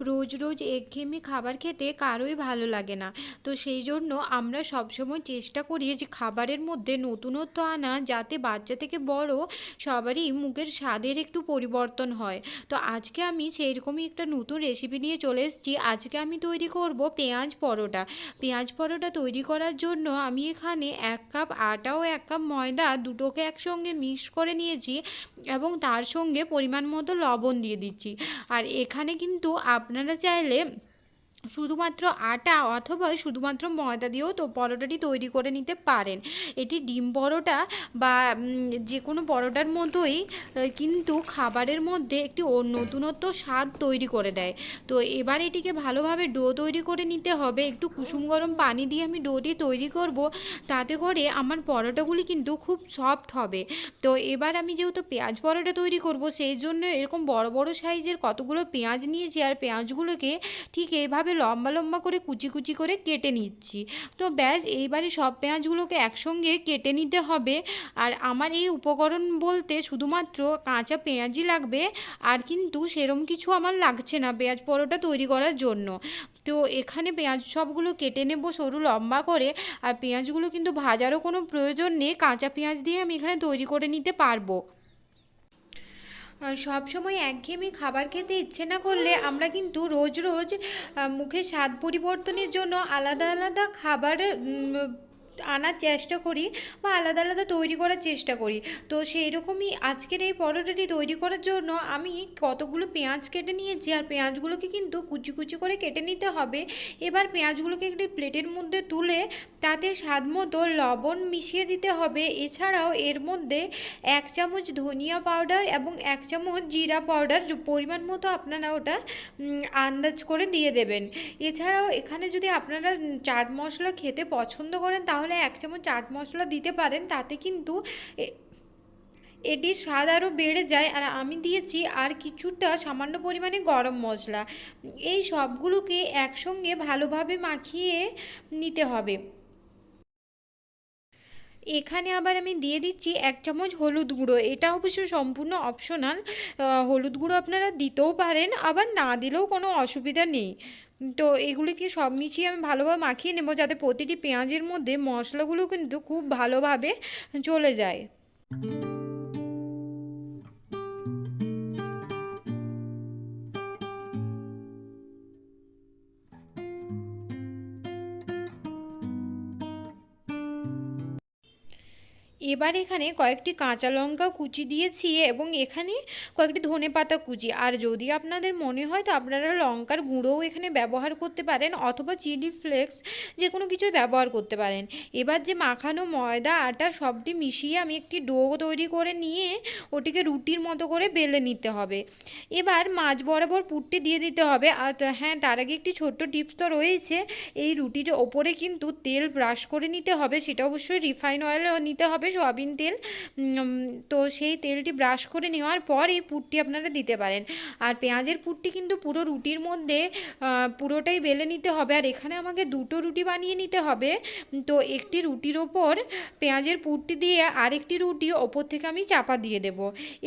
রোজ রোজ একঘেয়েমি খাবার খেতে কারোই ভালো লাগে না। তো সেই জন্য আমরা সবসময় চেষ্টা করি যে খাবারের মধ্যে নতুনত্ব আনা যাতে বাচ্চা থেকে বড় সবারই মুখের স্বাদের একটু পরিবর্তন হয়। তো আজকে আমি সেই রকমই একটা নতুন রেসিপি নিয়ে চলে এসেছি। আজকে আমি তৈরি করব পেঁয়াজ পরোটা। পেঁয়াজ পরোটা তৈরি করার জন্য আমি এখানে এক কাপ আটা ও এক কাপ ময়দা দুটোকে একসঙ্গে মিক্স করে নিয়েছি এবং তার সঙ্গে পরিমাণ মতো লবণ দিয়ে দিচ্ছি। আর এখানে কিন্তু আপনারা চাইলে শুধুমাত্র আটা অথবা শুধুমাত্র ময়দা দিয়েও তো পরোটাটি তৈরি করে নিতে পারেন। এটি ডিম পরোটা বা যে কোনো পরোটার মতোই কিন্তু খাবারের মধ্যে একটি নতুনত্ব স্বাদ তৈরি করে দেয়। তো এবার এটিকে ভালোভাবে ডো তৈরি করে নিতে হবে। একটু কুসুম গরম পানি দিয়ে আমি ডোটি তৈরি করব। তাতে করে আমার পরোটাগুলি কিন্তু খুব সফট হবে। তো এবার আমি যেহেতু পেঁয়াজ পরোটা তৈরি করব, সেই জন্য এরকম বড় বড় সাইজের কতগুলো পেঁয়াজ নিয়েছি। আর পেঁয়াজগুলোকে ঠিক এইভাবে লম্বা লম্বা করে কুচি কুচি করে কেটে নিচ্ছি। তো ব্যাস, এইবারে সব পেঁয়াজগুলোকে একসঙ্গে কেটে নিতে হবে। আর আমার এই উপকরণ বলতে শুধুমাত্র কাঁচা পেঁয়াজই লাগবে, আর কিন্তু সেরম কিছু আমার লাগছে না পেঁয়াজ পরোটা তৈরি করার জন্য। তো এখানে পেঁয়াজ সবগুলো কেটে নেব সরু লম্বা করে, আর পেঁয়াজগুলো কিন্তু ভাজারও কোনো প্রয়োজন নেই। কাঁচা পেঁয়াজ দিয়ে আমি এখানে তৈরি করে নিতে পারব। সব সময় একঘেয়েমি খাবার খেতে ইচ্ছে না করলে আমরা কিন্তু রোজ রোজ মুখে স্বাদ পরিবর্তনের জন্য আলাদা আলাদা খাবার আনার চেষ্টা করি বা আলাদা আলাদা তৈরি করার চেষ্টা করি। তো সেই রকমই আজকের এই পরোটাটি তৈরি করার জন্য আমি কতগুলো পেঁয়াজ কেটে নিয়েছি আর পেঁয়াজগুলোকে কিন্তু কুচি কুচি করে কেটে নিতে হবে। এবার পেঁয়াজগুলোকে একটি প্লেটের মধ্যে তুলে তাতে স্বাদ মতো লবণ মিশিয়ে দিতে হবে। এছাড়াও এর মধ্যে এক চামচ ধনিয়া পাউডার এবং এক চামচ জিরা পাউডার পরিমাণ মতো আপনারা ওটা আন্দাজ করে দিয়ে দেবেন। এছাড়াও এখানে যদি আপনারা চাট মশলা খেতে পছন্দ করেন তাহলে এক চামচ চাট মশলা দিতে পারেন, তাতে কিন্তু এ- এটির স্বাদ আরও বেড়ে যায়। আর আমি দিয়েছি আর কিছুটা সামান্য পরিমাণে গরম মশলা। এই সবগুলোকে একসঙ্গে ভালোভাবে মাখিয়ে নিতে হবে। এখানে আবার আমি দিয়ে দিচ্ছি এক চামচ হলুদ গুঁড়ো। এটা অবশ্য সম্পূর্ণ অপশনাল হলুদ গুঁড়ো আপনারা দিতেও পারেন, আবার না দিলেও কোনো অসুবিধা নেই। তো এগুলিকে সব মিশিয়ে আমি ভালোভাবে মাখিয়ে নেব যাতে প্রতিটি পেঁয়াজের মধ্যে মশলাগুলো কিন্তু খুব ভালোভাবে চলে যায়। এবার এখানে কয়েকটি কাঁচা লঙ্কা কুচি দিয়েছি এবং এখানে কয়েকটি ধনে পাতা কুচি। আর যদি আপনাদের মনে হয় তো আপনারা লঙ্কার গুঁড়োও এখানে ব্যবহার করতে পারেন অথবা চিলি ফ্লেক্স যে কোনো কিছুই ব্যবহার করতে পারেন। এবার যে মাখানো ময়দা আটা সবটি মিশিয়ে আমি একটি ডো তৈরি করে নিয়ে ওটিকে রুটির মতো করে বেলে নিতে হবে। এবার মাছ বরাবর পুটটি দিয়ে দিতে হবে। আর হ্যাঁ তার আগে একটি ছোট্ট টিপস তো রয়েছে। এই রুটির ওপরে কিন্তু তেল ব্রাশ করে নিতে হবে। সেটা অবশ্যই রিফাইন অয়েল নিতে হবে। সয়াবিন তেল তো সেই তেলটি ব্রাশ করে নেওয়ার পর এই পুরটি আপনারা দিতে পারেন। আর পেঁয়াজের পুরটি কিন্তু পুরো রুটির মধ্যে পুরোটাই বেলে নিতে হবে। আর এখানে আমাকে দুটো রুটি বানিয়ে নিতে হবে। তো একটি রুটির ওপর পেঁয়াজের পুরটি দিয়ে আরেকটি রুটি ওপর থেকে আমি চাপা দিয়ে দেব।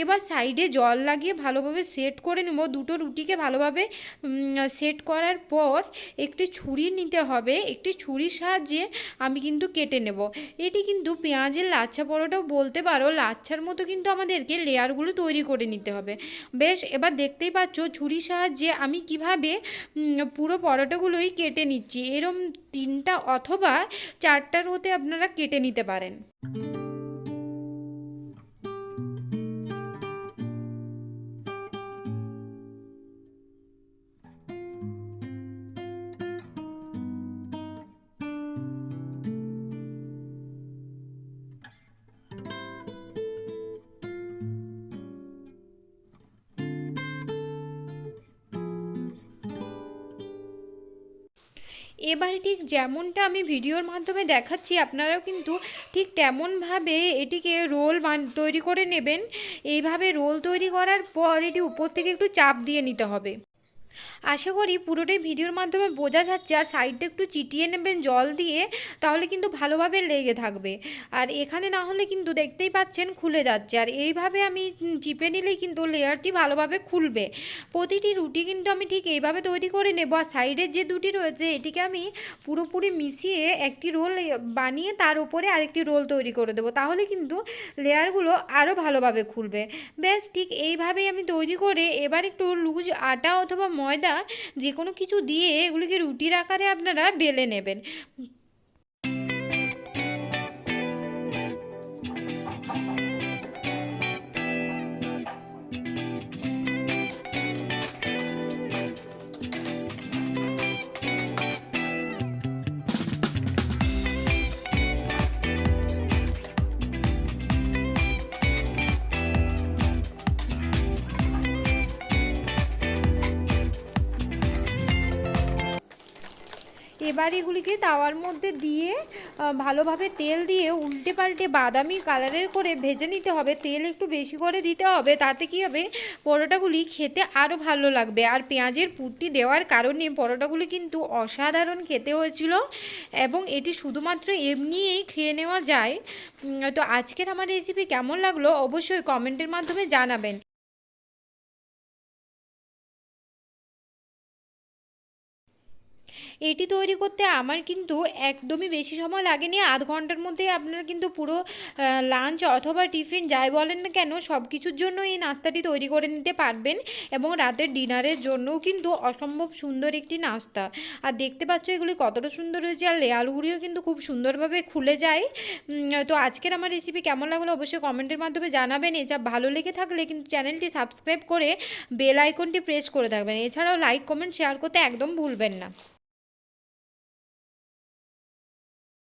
এবার সাইডে জল লাগিয়ে ভালোভাবে সেট করে নেব। দুটো রুটিকে ভালোভাবে সেট করার পর একটি ছুরি নিতে হবে। একটি ছুরির সাহায্যে আমি কিন্তু কেটে নেব। এটি কিন্তু পেঁয়াজের লাচ্ছা পরোটাও বলতে পারো, লাচ্ছার মতো কিন্তু আমাদেরকে লেয়ারগুলো তৈরি করে নিতে হবে। বেশ, এবার দেখতেই পাচ্ছ ছুরির সাহায্যে আমি কীভাবে পুরো পরোটাগুলোই কেটে নিচ্ছি। এরম তিনটা অথবা চারটার হতে আপনারা কেটে নিতে পারেন। এবারে ঠিক যেমনটা আমি ভিডিওর মাধ্যমে দেখাচ্ছি, আপনারাও কিন্তু ঠিক তেমনভাবে এটিকে রোল তৈরি করে নেবেন। এইভাবে রোল তৈরি করার পর এটি উপর থেকে একটু চাপ দিয়ে নিতে হবে। আশা করি পুরোটাই ভিডিওর মাধ্যমে বোঝা যাচ্ছে, আর সাইডটা একটু চিটিয়ে নেবেন জল দিয়ে, তাহলে কিন্তু ভালোভাবে লেগে থাকবে। আর এখানে না হলে কিন্তু দেখতেই পাচ্ছেন খুলে যাচ্ছে। আর এইভাবে আমি চিপে নিলেই কিন্তু লেয়ারটি ভালোভাবে খুলবে। প্রতিটি রুটি কিন্তু আমি ঠিক এইভাবে তৈরি করে নেব। আর সাইডের যে দুটি রয়েছে, এটিকে আমি পুরোপুরি মিশিয়ে একটি রোল বানিয়ে তার উপরে আরেকটি রোল তৈরি করে দেবো। তাহলে কিন্তু লেয়ারগুলো আরও ভালোভাবে খুলবে। ব্যাস, ঠিক এইভাবেই আমি তৈরি করে এবার একটু লুজ আটা অথবা ময়দা যে কোনো কিছু দিয়ে এগুলিকে রুটির আকারে আপনারা বেলে নেবেন। এবার এগুলিকে তাওয়ার মধ্যে দিয়ে ভালোভাবে তেল দিয়ে উল্টে পাল্টে বাদামি কালারের করে ভেজে নিতে হবে। তেল একটু বেশি করে দিতে হবে, তাতে কি হবে? পরোটাগুলি খেতে আরও ভালো লাগবে। আর পেঁয়াজের পুরটি দেওয়ার কারণে পরোটাগুলি কিন্তু অসাধারণ খেতে হয়েছিল এবং এটি শুধুমাত্র এমনিই খেয়ে নেওয়া যায়। তো আজকের আমার রেসিপি কেমন লাগল অবশ্যই কমেন্টের মাধ্যমে জানাবেন। এটি তৈরি করতে আমার কিন্তু একদমই বেশি সময় লাগেনি। আধ ঘণ্টার মধ্যে আপনারা কিন্তু পুরো লাঞ্চ অথবা টিফিন যাই বলেন না কেন সব কিছুর জন্য এই নাস্তাটি তৈরি করে নিতে পারবেন এবং রাতের ডিনারের জন্যও কিন্তু অসম্ভব সুন্দর একটি নাস্তা। আর দেখতে পাচ্ছ এগুলি কতটা সুন্দর হয়েছে, আর লেয়ালগুলিও কিন্তু খুব সুন্দরভাবে খুলে যায়। তো আজকের আমার রেসিপি কেমন লাগল অবশ্যই কমেন্টের মাধ্যমে জানাবেন। এটা ভালো লেগে থাকলে কিন্তু চ্যানেলটি সাবস্ক্রাইব করে বেল আইকনটি প্রেস করে থাকবেন। এছাড়াও লাইক কমেন্ট শেয়ার করতে একদম ভুলবেন না।